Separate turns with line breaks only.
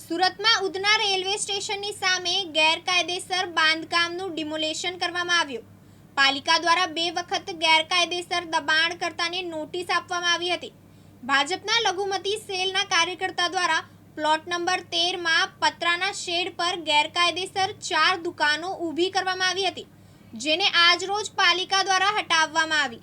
સુરતમાં ઉધના રેલવે સ્ટેશનની સામે ગેરકાયદેસર બાંધકામનું ડિમોલેશન કરવામાં આવ્યું. પાલિકા દ્વારા બે વખત ગેરકાયદેસર દબાણ કરતાને નોટિસ આપવામાં આવી હતી. ભાજપના લઘુમતી સેલના કાર્યકર્તા દ્વારા પ્લોટ નંબર તેરમાં પતરાના શેડ પર ગેરકાયદેસર ચાર દુકાનો ઊભી કરવામાં આવી હતી, જેને આજરોજ પાલિકા દ્વારા હટાવવામાં આવી.